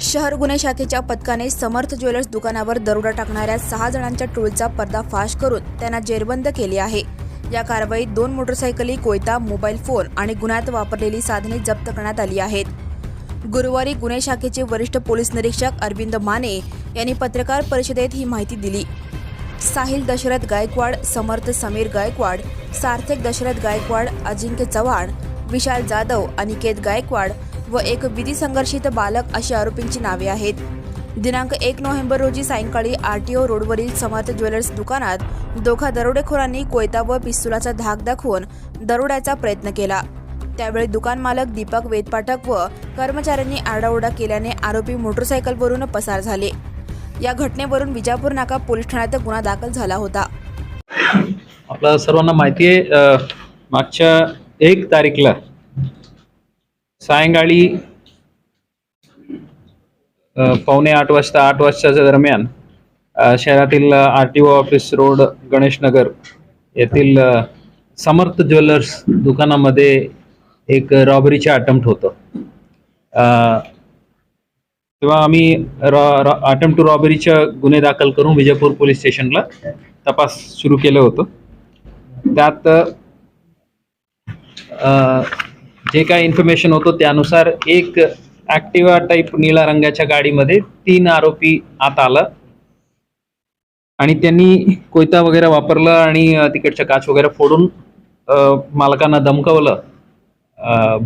शहर गुन्हे शाखेच्या पथकाने समर्थ ज्वेलर्स दुकानावर दरोडा टाकणाऱ्या सहा जणांच्या टोळीचा पर्दाफाश करून त्यांना जेरबंद केले आहे. या कारवाईत दोन मोटरसायकली कोयता मोबाईल फोन आणि गुन्ह्यात वापरलेली साधने जप्त करण्यात आली आहेत. गुरुवारी गुन्हे शाखेचे वरिष्ठ पोलीस निरीक्षक अरविंद माने यांनी पत्रकार परिषदेत ही माहिती दिली. साहिल दशरथ गायकवाड समर्थ समीर गायकवाड सार्थक दशरथ गायकवाड अजिंक्य चव्हाण विशाल जाधव अनिकेत गायकवाड व एक विधी संघर्षित बालक अशी आरोपींची नावे आहेत. दिनांक एक नोव्हेंबर रोजी सायंकाळी आरटीओ रोडवरील समर्थ ज्वेलर्स दुकानात दोघा दरोडेखोरांनी कोयता व पिस्तुलाचा धाक दाखवून दरोड्याचा प्रयत्न केला. त्यावेळी दुकान मालक दीपक वेदपाठक व कर्मचाऱ्यांनी आरडाओरडा केल्याने आरोपी मोटरसायकलवरून पसार झाले. या घटनेवरून विजापूर नाका पोलीस ठाण्यात गुन्हा दाखल झाला होता. आपल्या सर्वांना माहिती आहे मागच्या एक तारीखला सायंकाळी पावणे आठ वाजता आठ वाजताच्या दरम्यान शहरातील R T O office road Ganeshnagar येथील समर्थ ज्वेलर्स दुकानामध्ये एक रॉबरीचे अटेम्प्ट होतं. तेव्हा आम्ही अटेम्प्ट टू रॉबरीच्या गुन्हे दाखल करून विजयपूर पोलीस स्टेशनला तपास सुरू केलं होतं. त्यात जे काय इन्फॉर्मेशन होतं त्यानुसार एक ॲक्टिवा टाईप निळा रंगाच्या गाडीमध्ये तीन आरोपी आत आला. आणि त्यांनी कोयता वगैरे वापरला आणि तिकडच्या काच वगैरे फोडून मालकांना धमकावलं.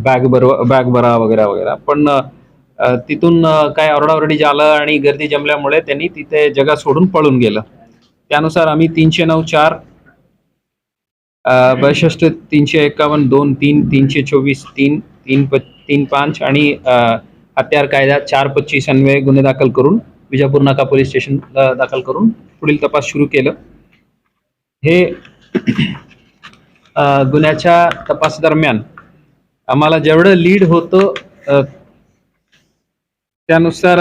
बॅग बर बॅग भरा वगैरे वगैरे. पण तिथून काय ओरडाओरडी झालं आणि गर्दी जमल्यामुळे त्यांनी तिथे जगा सोडून पळून गेलं. त्यानुसार आम्ही तीनशे नऊ चार बासष्ट तीनशे एकावन्न दोन तीन तीनशे चोवीस तीन तीन प तीन पाच आणि हत्यार कायदा चार पच्चीस अन्वये गुन्हे दाखल करून विजापूर नाका पोलीस स्टेशन दाखल करून पुढील तपास सुरू केलं. हे गुन्ह्याच्या तपास दरम्यान आम्हाला जेवढं लीड होतं त्यानुसार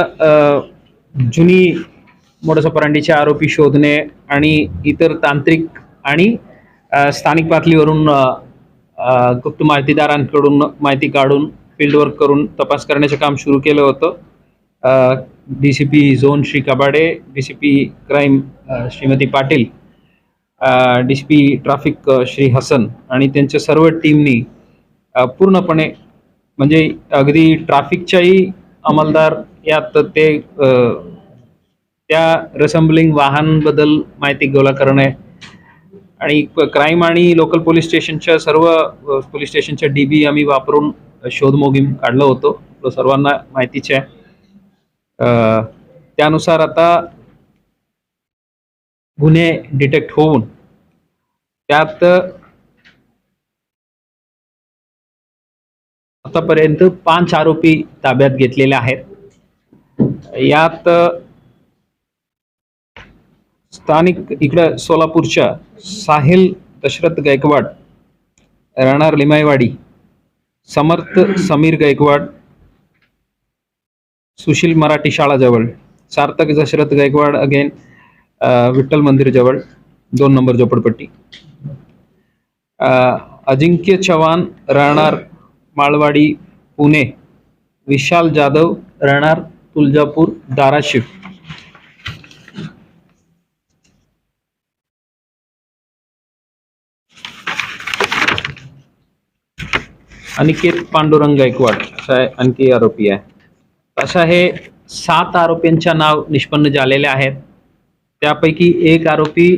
जुनी मोडसपरांडीचे आरोपी शोधणे आणि इतर तांत्रिक आणि स्थानिक पातळीवरून गुप्त माहितीदारांकडून माहिती काढून फील्डवर्क करून तपास करण्याचे काम सुरू केलं होतं. D C P zone Shri Kabade D C P crime Shrimati Patil D C P traffic Shri Hasan आणि त्यांच्या सर्व टीमनी पूर्णपणे म्हणजे अगदी ट्राफिकच्याही अंमलदार यात ते अ, त्या रेसम्बलिंग वाहनबद्दल माहिती गोळा करणे आणि क्राईम आणि लोकल पोलीस स्टेशनच्या सर्व पोलीस स्टेशनच्या डी बी आम्ही वापरून शोध मोहीम काढलं होतो. तो सर्वांना माहितीच आहे. त्यानुसार आता गुन्हे डिटेक्ट होऊन त्यात आतापर्यंत पाच आरोपी ताब्यात घेतलेले आहेत. यात स्थानिक इकडं सोलापूरच्या साहिल दशरथ गायकवाड राहणार लिमायवाडी समर्थ समीर गायकवाड सुशील मराठी शाळाजवळ सार्थक दशरथ गायकवाड अगेन विठ्ठल मंदिर जवळ दोन नंबर झोपडपट्टी. अजिंक्य चव्हाण राहणार माळवाडी पुणे विशाल जाधव राहणार तुळजापूर धाराशिव. अनिकेत पांडुरंग गायकवाड असा आहे आणखी आरोपी आहे. अशा हे सात आरोपींच्या नाव निष्पन्न झालेले आहेत. त्यापैकी एक आरोपी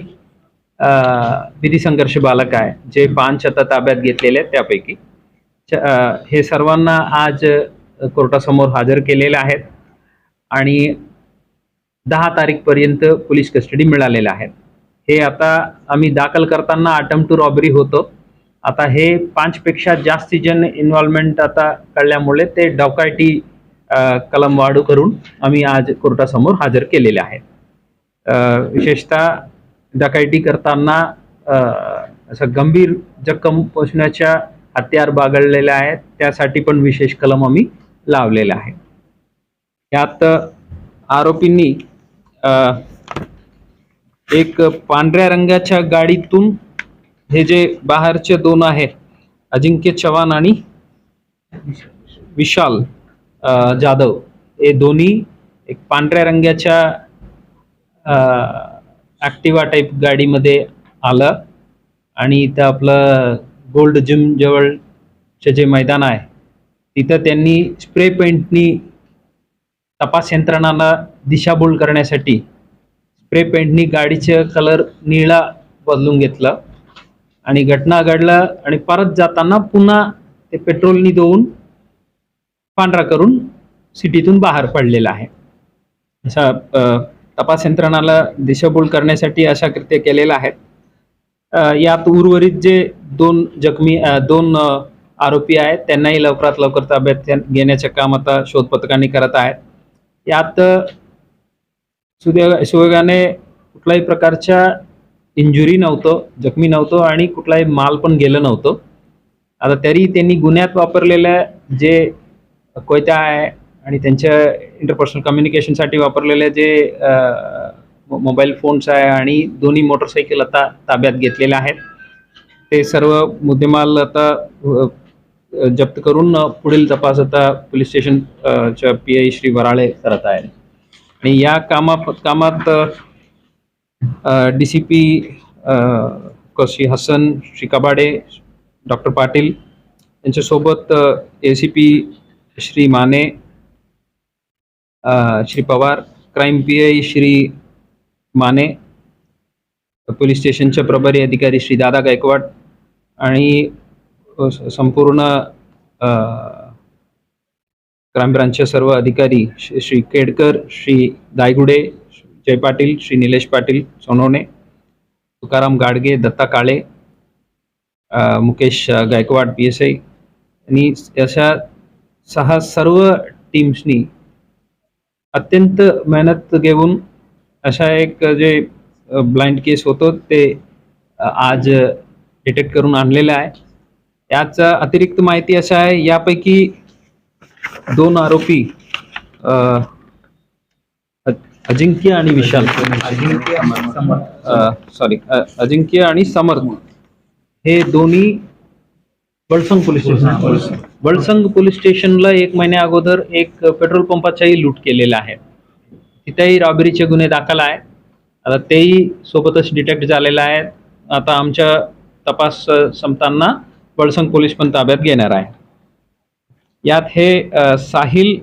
अं, विधी संघर्ष बालक आहे जे पाच आता ताब्यात घेतलेले आहेत त्यापैकी. हे सर्वांना आज कोर्टासमोर हजर केलेले आहेत आणि दहा तारीखपर्यंत पोलीस कस्टडी मिळालेल्या आहेत. हे आता आम्ही दाखल करताना अटम टू रॉबरी होतो. आता हे पाचपेक्षा जास्ती जण इन्व्हॉल्वमेंट आता कळल्यामुळे ते डॉकायटी कलम वाढू करून आम्ही आज कोर्टासमोर हजर केलेले आहेत. विशेषतः डकायटी करताना असं गंभीर जखम पोचण्याच्या हत्यार बागडलेल्या आहेत. त्यासाठी पण विशेष कलम आम्ही लावलेला आहे. यात आरोपींनी एक पांढऱ्या रंगाच्या गाडीतून हे जे बाहेरचे दोन आहेत अजिंक्य चव्हाण आणि विशाल जाधव हे दोन्ही एक पांढऱ्या रंगाच्या ॲक्टिवा टाईप गाडीमध्ये आलं. आणि इथं आपलं गोल्ड जिम जवळचे जे मैदान आहे तिथं त्यांनी स्प्रे पेंटनी तपास यंत्रणाला दिशाभूल करण्यासाठी स्प्रे पेंटनी गाडीचं कलर निळा बदलून घेतलं आणि घटना घडलं आणि परत जाताना पुन्हा ते पेट्रोलनी देऊन पांढरा करून सिटीतून बाहेर पडलेला आहे. अशा तपास यंत्रणाला दिशाभूल करण्यासाठी अशा कृत्य केलेल्या आहेत यात उर्वरित जे दोन जखमी दोन आरोपी आहेत त्यांनाही लवकरात लवकर ताब्यात घेण्याचे काम आता शोध पथकांनी करत आहेत. यात अ, सुदैव कुठल्याही प्रकारच्या इंजुरी नव्हतं जखमी नव्हतं आणि कुठलाही माल पण गेलं नव्हतं. आता तरी त्यांनी गुन्ह्यात वापरलेल्या जे कोयत्या आहे आणि त्यांच्या इंटरपर्सनल कम्युनिकेशनसाठी वापरलेले जे मोबाईल फोन्स आहे आणि दोन्ही मोटरसायकल आता ताब्यात घेतलेले आहेत. ते सर्व मुद्देमाल आता जप्त करून पुढील तपास आता पोलीस स्टेशन च्या पी आय श्री वराळे करत आहेत. आणि या कामा कामात डी सी पी कशी हसन श्री कबाडे डॉक्टर पाटील यांच्यासोबत A C P Shri Mane Shri Pawar crime P I Shri Mane police स्टेशनचे प्रभारी अधिकारी श्री दादा गायकवाड आणि संपूर्ण क्राईम ब्रांचचे सर्व अधिकारी Shri Shri Kedkar Shri Daygude Jay Patil Shri Nilesh Patil Sonawane Tukaram Gadge Datta Kale Mukesh Gaikwad P S I आणि अशा सहा सर्व टीम्सनी अत्यंत मेहनत घेऊन अशा एक जे ब्लाइंड केस होतो ते आज डिटेक्ट करून आणलेलं आहे. याचा अतिरिक्त माहिती अशा आहे यापैकी दोन आरोपी अजिंक्य आणि विशाल. सॉरी अजिंक्य आणि समर्थ. हे दोन्ही Balsang police station Balsang police स्टेशनला एक महिन्या अगोदर एक पेट्रोल पंपाचाही लूट केलेला आहे. तिथेही रॉबरीचे गुन्हे दाखल आहे आता तेही सोबतच डिटेक्ट झालेले आहेत. आता आमच्या तपास संपताना बळसंग पोलीस पण ताब्यात घेणार आहे. यात हे साहिल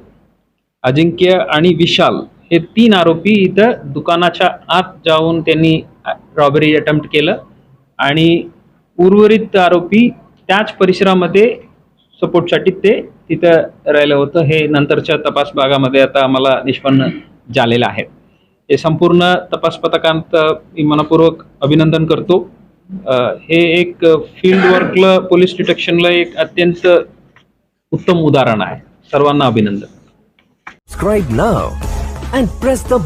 अजिंक्य आणि विशाल हे तीन आरोपी इथं दुकानाच्या आत जाऊन त्यांनी रॉबरी अटेम्प्ट केलं. आणि उर्वरित आरोपी त्याच परिसरामध्ये सपोर्टसाठी ते तिथं राहिलं होतं. हे नंतरच्या तपास भागामध्ये आता आम्हाला निष्पन्न झालेलं आहे. हे संपूर्ण तपास पथकांत मी मनपूर्वक अभिनंदन करतो. हे एक फील्ड वर्कला पोलीस डिटेक्शनला एक अत्यंत उत्तम उदाहरण आहे. सर्वांना अभिनंदन. Subscribe now and press the